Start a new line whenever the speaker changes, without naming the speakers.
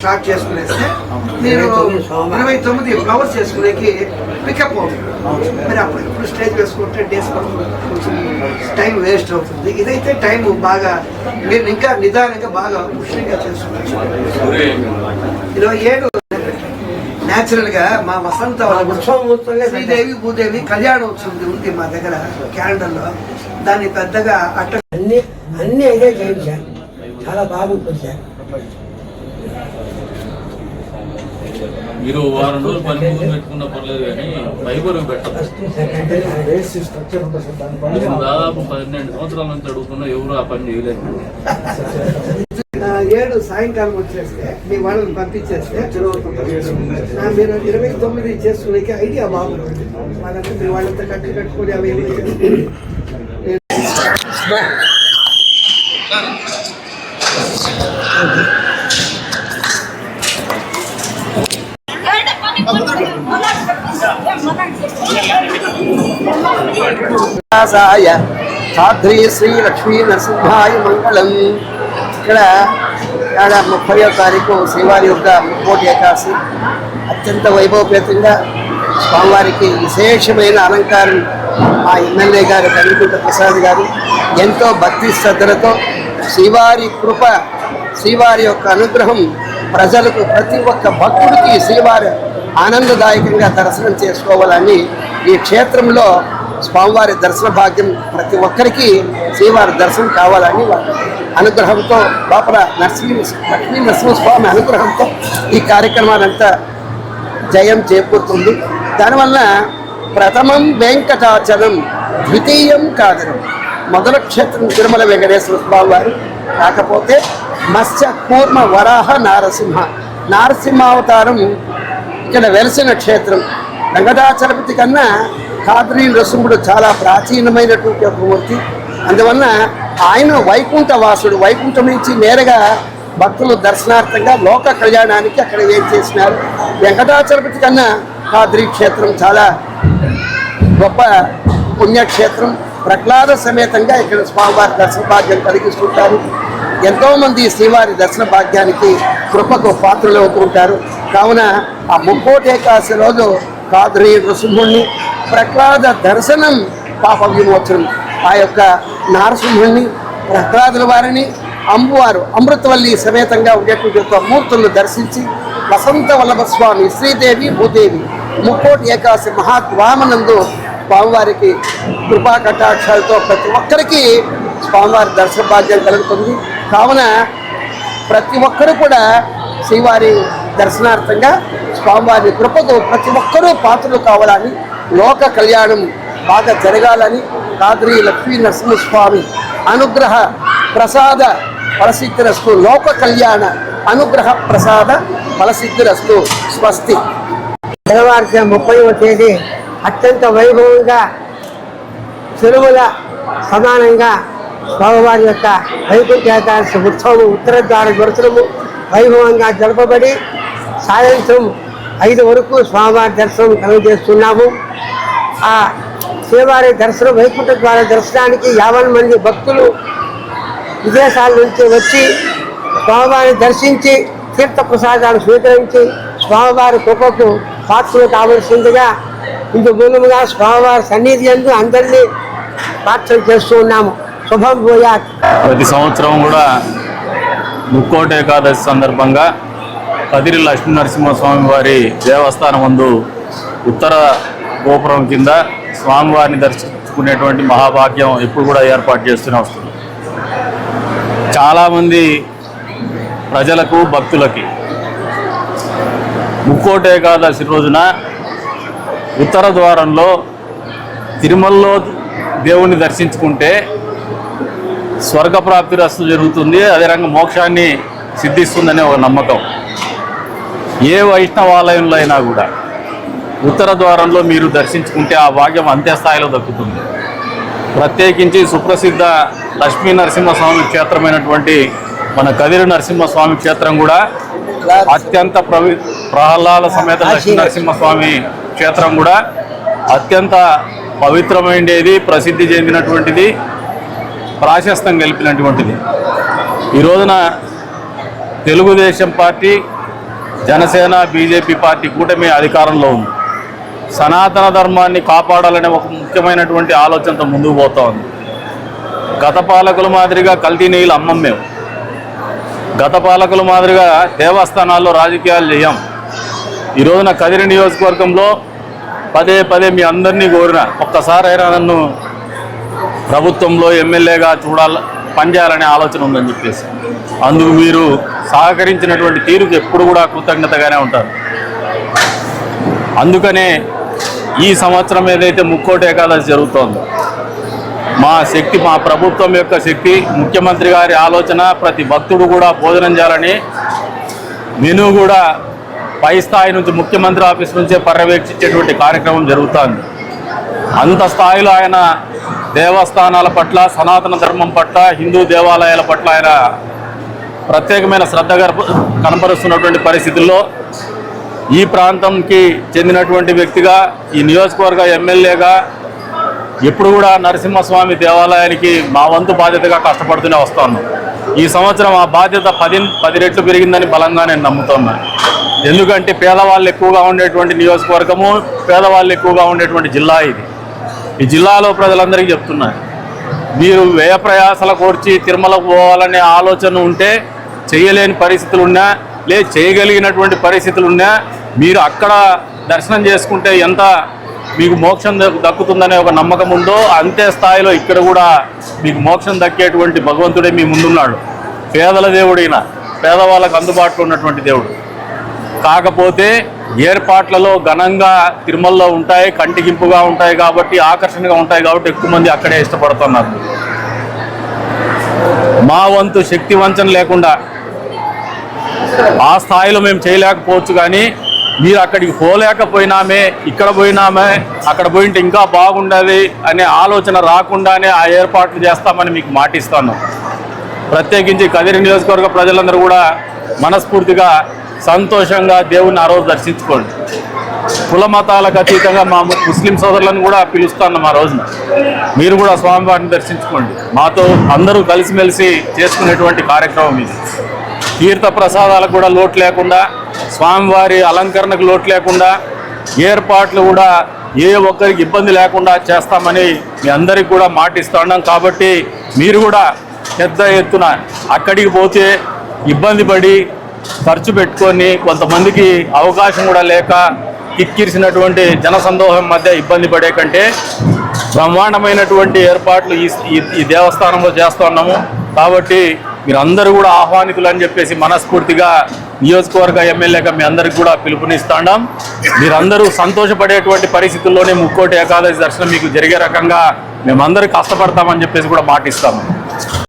Start చేసుకునేస్తే మీరు ఇరవై తొమ్మిది ఫ్లవర్స్ చేసుకునేకి పికప్ అవుతుంది. మరి అప్పుడు ఇప్పుడు స్టేజ్ వేసుకుంటే డేస్ టైం వేస్ట్ అవుతుంది. ఇదైతే టైం బాగా మీరు ఇంకా నిదానంగా బాగా ముఖ్యంగా చేసుకోవచ్చు ఇరవై ఏడు న్యాచురల్గా మా వసంత శ్రీదేవి భూదేవి కళ్యాణోత్సవం ఉంది మా దగ్గర క్యాలెండర్లో దాన్ని పెద్దగా అట్ట
అన్ని అన్ని అయితే చేయండి సార్. చాలా బాగుంటుంది సార్.
మీరు వారం రోజులు పని ముగ్గురు పెట్టుకున్న పర్లేదు కానీ ఫైబర్ పెట్టాలి దాదాపు పన్నెండు సంవత్సరాల నుంచి అడుగుతున్నా ఎవరు ఆ పని చేయలేదు.
ఏడు సాయంకాలం వచ్చేస్తే మీ వాళ్ళని పంపించేస్తే మీరు ఇరవై తొమ్మిది చేసుకునే ఐడియా బాగుంటుంది. వాళ్ళంతా మీ వాళ్ళంతా కట్టి కట్టుకొని అవి చేసుకొని సాధ్రి శ్రీ లక్ష్మీ నరసింహాయ మంగళం. ఇక్కడ ఏడ ముప్పయో తారీఖు శ్రీవారి యొక్క ముక్కోటి ఏకాశి అత్యంత వైభవపేతంగా స్వామివారికి విశేషమైన అలంకారం మా ఎమ్మెల్యే గారు కనికుంట ప్రసాద్ గారు. ఎంతో భక్తి శ్రద్ధలతో శ్రీవారి కృప శ్రీవారి యొక్క అనుగ్రహం ప్రజలకు ప్రతి ఒక్క భక్తుడికి శ్రీవారి ఆనందదాయకంగా దర్శనం చేసుకోవాలని ఈ క్షేత్రంలో స్వామివారి దర్శన భాగ్యం ప్రతి ఒక్కరికి శ్రీవారి దర్శనం కావాలని అనుగ్రహంతో లోపల నరసింహ లక్ష్మీ నరసింహస్వామి అనుగ్రహంతో ఈ కార్యక్రమాలంతా జయం చేకూరుతుంది. దానివల్ల ప్రథమం వెంకటాచలం ద్వితీయం కాదనం. మొదల క్షేత్రం తిరుమల వెంకటేశ్వర స్వామి వారు కాకపోతే మత్స్య కూర్మ వరాహ నారసింహ. నారసింహావతారం ఇక్కడ వెలసిన క్షేత్రం. రంగదాచలపతి కన్నా కాద్రి నరసింహుడు చాలా ప్రాచీనమైనటువంటి ఒక మూర్తి. అందువలన ఆయన వైకుంఠ వాసుడు. వైకుంఠం నుంచి నేరుగా భక్తులు దర్శనార్థంగా లోక కళ్యాణానికి అక్కడ ఏం చేసినారు? వెంకటాచలపతి కన్నా కాద్రి క్షేత్రం చాలా గొప్ప పుణ్యక్షేత్రం. ప్రహ్లాద సమేతంగా ఇక్కడ స్వామివారి దర్శన భాగ్యం కలిగిస్తుంటారు. ఎంతోమంది శ్రీవారి దర్శన భాగ్యానికి కృపకు పాత్రలు అవుతూ ఉంటారు కావున ఆ ముక్కోటేకాశి రోజు కాద్రి నృసింహుణ్ణి ప్రహ్లాద దర్శనం పాప విమోచనం. ఆ యొక్క నారసింహుణ్ణి ప్రహ్లాదుల వారిని అంబువారు అమృతవల్లి సమేతంగా ఉండేటువంటి యొక్క మూర్తులను దర్శించి వసంత వల్లభ స్వామి శ్రీదేవి భూదేవి ముక్కోటి ఏకాశి మహాద్వామనందు స్వామివారికి కృపా కటాక్షాలతో ప్రతి ఒక్కరికి స్వామివారి దర్శన భాగ్యం కలుగుతుంది. కావున ప్రతి ఒక్కరు కూడా శ్రీవారి దర్శనార్థంగా స్వామివారి కృపతో ప్రతి ఒక్కరూ పాత్రలు కావాలని లోక కళ్యాణం బాగా జరగాలని కాద్రి లక్ష్మీ నరసింహస్వామి అనుగ్రహ ప్రసాద ఫలసిద్ధిరస్తు లోక కళ్యాణ అనుగ్రహ ప్రసాద ఫలసిద్ధిరస్తు స్వస్తి.
తెల్లవారుజాము ముప్పైవ తేదీ అత్యంత వైభవంగా చెరువుల సమానంగా స్వామివారి యొక్క వైకుంఠ ఏకాదశి ఉత్సవం ఉత్తర ద్వార దర్శనము వైభవంగా జరపబడి సాయంత్రం ఐదు వరకు స్వామివారి దర్శనం కలుగజేస్తున్నాము. ఆ శ్రీవారి దర్శనం వైకుంఠ ద్వారా దర్శనానికి యాభై మంది భక్తులు విదేశాల నుంచి వచ్చి స్వామివారిని దర్శించి తీర్థ ప్రసాదాలు స్వీకరించి స్వామివారి కృపకు పాత్రలు కావలసిందిగా ఇందు మూలముగా స్వామివారి సన్నిధి అందు అందరినీ ప్రార్థన చేస్తూ ఉన్నాము. శుభం పోయా
ప్రతి సంవత్సరం కూడా ముక్కోట ఏకాదశి సందర్భంగా కదిరి లక్ష్మీ నరసింహస్వామి వారి దేవస్థానం ముందు ఉత్తర గోపురం కింద స్వామివారిని దర్శించుకునేటువంటి మహాభాగ్యం ఎప్పుడు కూడా ఏర్పాటు చేస్తూనే వస్తుంది. చాలామంది ప్రజలకు భక్తులకి ముక్కోటి ఏకాదశి రోజున ఉత్తర ద్వారంలో తిరుమలలో దేవుణ్ణి దర్శించుకుంటే స్వర్గప్రాప్తి రస్తు జరుగుతుంది. అదే రంగం మోక్షాన్ని సిద్ధిస్తుందనే ఒక నమ్మకం. ఏ వైష్ణవాలయంలో అయినా కూడా ఉత్తర ద్వారంలో మీరు దర్శించుకుంటే ఆ భాగ్యం అంత్యస్థాయిలో దక్కుతుంది. ప్రత్యేకించి సుప్రసిద్ధ లక్ష్మీ నరసింహస్వామి క్షేత్రమైనటువంటి మన కదిరి నరసింహస్వామి క్షేత్రం కూడా అత్యంత ప్రవి ప్రహ్లాద సమేత లక్ష్మీ నరసింహస్వామి క్షేత్రం కూడా అత్యంత పవిత్రమైనది ప్రసిద్ధి చెందినటువంటిది ప్రాశస్తం గెలిపినటువంటిది. ఈ రోజున Telugu Desam party Janasena BJP party కూటమి అధికారంలో ఉంది. సనాతన ధర్మాన్ని కాపాడాలనే ఒక ముఖ్యమైనటువంటి ఆలోచనతో ముందుకు పోతా ఉంది. గత పాలకుల మాదిరిగా కల్తీ నీళ్ళు అమ్మం మేము. గత పాలకుల మాదిరిగా దేవస్థానాల్లో రాజకీయాలు చేయం. ఈ రోజున కదిరి నియోజకవర్గంలో పదే పదే మీ అందరినీ కోరిన ఒక్కసారైనా నన్ను ప్రభుత్వంలో ఎమ్మెల్యేగా చూడాల పనిచేయాలనే ఆలోచన ఉందని చెప్పేసి. అందుకు మీరు సహకరించినటువంటి తీరుకు ఎప్పుడు కూడా కృతజ్ఞతగానే ఉంటారు. అందుకనే ఈ సంవత్సరం ఏదైతే ముక్కోటి ఏకాదశి జరుగుతోందో మా శక్తి మా ప్రభుత్వం యొక్క శక్తి ముఖ్యమంత్రి గారి ఆలోచన ప్రతి భక్తుడు కూడా భోజనం చేయాలని మెను కూడా పై స్థాయి నుంచి ముఖ్యమంత్రి ఆఫీస్ నుంచే పర్యవేక్షించేటువంటి కార్యక్రమం జరుగుతోంది. అంత స్థాయిలో ఆయన దేవస్థానాల పట్ల సనాతన ధర్మం పట్ల హిందూ దేవాలయాల పట్ల ఆయన ప్రత్యేకమైన శ్రద్ధ కనపరుస్తున్నటువంటి పరిస్థితుల్లో ఈ ప్రాంతంకి చెందినటువంటి వ్యక్తిగా ఈ నియోజకవర్గ ఎమ్మెల్యేగా ఎప్పుడు కూడా నరసింహస్వామి దేవాలయానికి మా వంతు బాధ్యతగా కష్టపడుతూనే వస్తాను. ఈ సంవత్సరం ఆ బాధ్యత పది పది రెట్లు పెరిగిందని బలంగా నేను నమ్ముతున్నాను ఎందుకంటే పేదవాళ్ళు ఎక్కువగా ఉండేటువంటి నియోజకవర్గము పేదవాళ్ళు ఎక్కువగా ఉండేటువంటి జిల్లా ఇది. ఈ జిల్లాలో ప్రజలందరికీ చెప్తున్నారు మీరు వ్యయ ప్రయాసల కోర్చి తిరుమలకు పోవాలనే ఆలోచన ఉంటే చేయలేని పరిస్థితులు ఉన్నా లే చేయగలిగినటువంటి పరిస్థితులు ఉన్నా మీరు అక్కడ దర్శనం చేసుకుంటే ఎంత మీకు మోక్షం దక్కు- దక్కుతుందనే ఒక నమ్మకం ఉందో అంతే స్థాయిలో ఇక్కడ కూడా మీకు మోక్షం దక్కేటువంటి భగవంతుడే మీ ముందున్నాడు. పేదల దేవుడైన పేదవాళ్ళకు అందుబాటులో ఉన్నటువంటి దేవుడు. కాకపోతే ఏర్పాట్లలో ఘనంగా తిరుమలలో ఉంటాయి కంటిగింపుగా ఉంటాయి కాబట్టి ఆకర్షణగా ఉంటాయి కాబట్టి ఎక్కువ మంది అక్కడే ఇష్టపడుతున్నారు. మా వంతు శక్తి వంచన లేకుండా ఆ స్థాయిలో మేము చేయలేకపోవచ్చు కానీ మీరు అక్కడికి పోలేకపోయినామే ఇక్కడ పోయినామే అక్కడ పోయింటే ఇంకా బాగుండదు అనే ఆలోచన రాకుండానే ఆ ఏర్పాట్లు చేస్తామని మీకు మాటిస్తాను. ప్రత్యేకించి కదిరి నియోజకవర్గ ప్రజలందరూ కూడా మనస్ఫూర్తిగా సంతోషంగా దేవుణ్ణి ఆ రోజు దర్శించుకోండి. కుల మతాలకు అతీతంగా మా ముస్లిం సోదరులను కూడా పిలుస్తాను మా రోజున. మీరు కూడా స్వామివారిని దర్శించుకోండి. మాతో అందరూ కలిసిమెలిసి చేసుకునేటువంటి కార్యక్రమం ఇది. తీర్థ ప్రసాదాలకు కూడా లోటు లేకుండా స్వామివారి అలంకరణకు లోటు లేకుండా ఏర్పాట్లు కూడా ఏ ఒక్కరికి ఇబ్బంది లేకుండా చేస్తామని మీ అందరికి కూడా మాటిస్తున్నాం కాబట్టి మీరు కూడా పెద్ద ఎత్తున అక్కడికి పోతే ఇబ్బంది పడి ఖర్చు పెట్టుకొని కొంతమందికి అవకాశం కూడా లేక కిక్కిరిసినటువంటి జనసందోహం మధ్య ఇబ్బంది పడే కంటే బ్రహ్మాండమైనటువంటి ఏర్పాట్లు ఈ ఈ- ఈ దేవస్థానంలో చేస్తున్నాము కాబట్టి మీరందరూ కూడా ఆహ్వానితులు అని చెప్పేసి మనస్ఫూర్తిగా నియోజకవర్గ ఎమ్మెల్యేగా మీ అందరికి కూడా పిలుపునిస్తాం మీరందరూ సంతోషపడేటువంటి పరిస్థితుల్లోనే ముక్కోటి ఏకాదశి దర్శనం మీకు జరిగే రకంగా మేమందరూ కష్టపడతామని చెప్పేసి కూడా మాటిస్తాము.